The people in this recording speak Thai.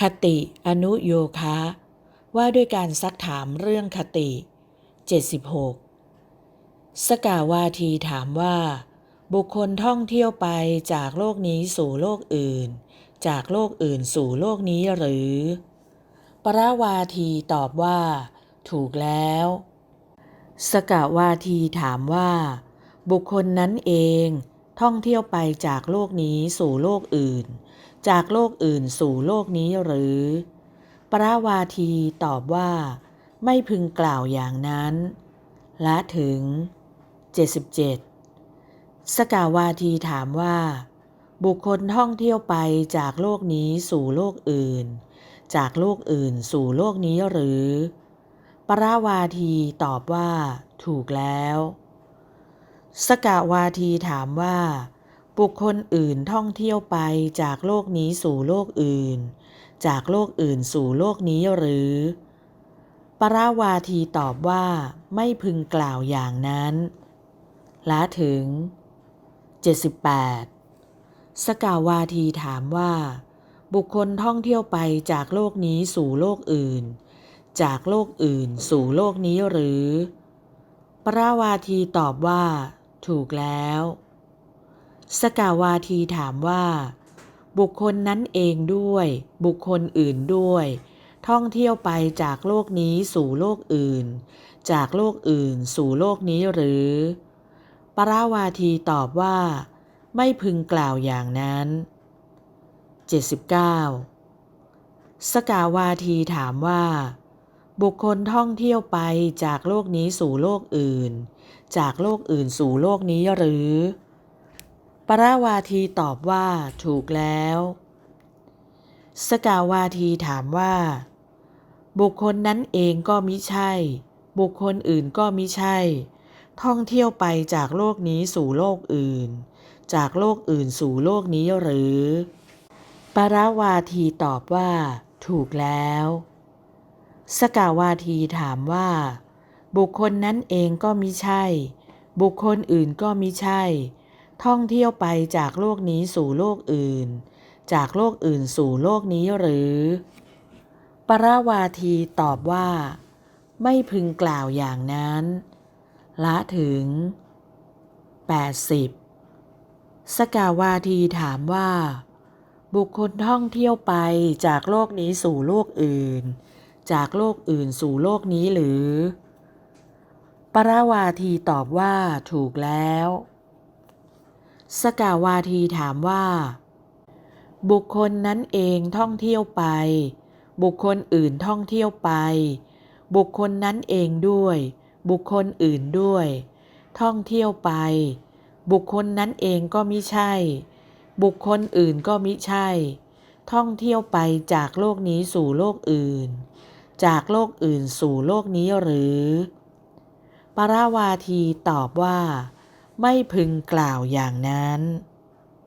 คติอนุโยคะว่าด้วยการซักถามเรื่องคติ 76 สกาวาทีถามว่า บุคคลท่องเที่ยวไปจากโลกนี้สู่โลกอื่น จากโลกอื่นสู่โลกนี้หรือ ปราวาทีตอบว่า ถูกแล้ว สกาวาทีถามว่า บุคคลนั้นเอง ท่องเที่ยวไปจากโลกนี้สู่โลกอื่น จากโลกอื่นสู่โลกนี้หรือ ปราวาทีตอบว่า ไม่พึงกล่าวอย่างนั้น และถึง 77 สกาวาทีถามว่า บุคคลท่องเที่ยวไปจากโลกนี้สู่โลกอื่น จากโลกอื่นสู่โลกนี้หรือ ปราวาทีตอบว่า ถูกแล้ว สกาวาทีถามว่า บุคคลอื่นท่องเที่ยวไปจากโลกนี้สู่โลกอื่น จากโลกอื่นสู่โลกนี้หรือ ปราวาทีตอบว่าไม่พึงกล่าวอย่างนั้น ละถึง 78 สกาวาทีถามว่า บุคคลท่องเที่ยวไปจากโลกนี้สู่โลกอื่น จากโลกอื่นสู่โลกนี้หรือ ปราวาทีตอบว่า ถูกแล้ว สกาวาทีถามว่า บุคคลนั้นเองด้วย บุคคลอื่นด้วย ท่องเที่ยวไปจากโลกนี้สู่โลกอื่น จากโลกอื่นสู่โลกนี้หรือ ปราวาทีตอบว่า ไม่พึงกล่าวอย่างนั้น 79 สกาวาทีถามว่า บุคคลท่องเที่ยวไปจากโลกนี้สู่โลกอื่น จากโลกอื่นสู่โลกนี้หรือ ปราวาทีตอบว่าถูกแล้ว สกาวาทีถามว่า บุคคลนั้นเองก็มิใช่ บุคคลอื่นก็มิใช่ ท่องเที่ยวไปจากโลกนี้สู่โลกอื่น จากโลกอื่นสู่โลกนี้หรือ ปราวาทีตอบว่า ถูกแล้ว สกาวาทีถามว่า บุคคลนั้นเองก็มิใช่ บุคคลอื่นก็มิใช่ ท่องเที่ยวไปจากโลกนี้สู่โลกอื่น จากโลกอื่นสู่โลกนี้หรือ ปราวาทีตอบว่า ไม่พึงกล่าวอย่างนั้น ละถึง 80 สกาวาทีถามว่า บุคคลท่องเที่ยวไปจากโลกนี้สู่โลกอื่น จากโลกอื่นสู่โลกนี้หรือ ปราวาทีตอบว่าถูกแล้ว สกาวาทีถามว่า บุคคลนั้นเองท่องเที่ยวไป บุคคลอื่นท่องเที่ยวไป บุคคลนั้นเองด้วย บุคคลอื่นด้วย ท่องเที่ยวไป บุคคลนั้นเองก็มิใช่ บุคคลอื่นก็มิใช่ ท่องเที่ยวไปจากโลกนี้สู่โลกอื่น จากโลกอื่นสู่โลกนี้หรือ ปราวาทีตอบว่า ไม่พึงกล่าวอย่างนั้น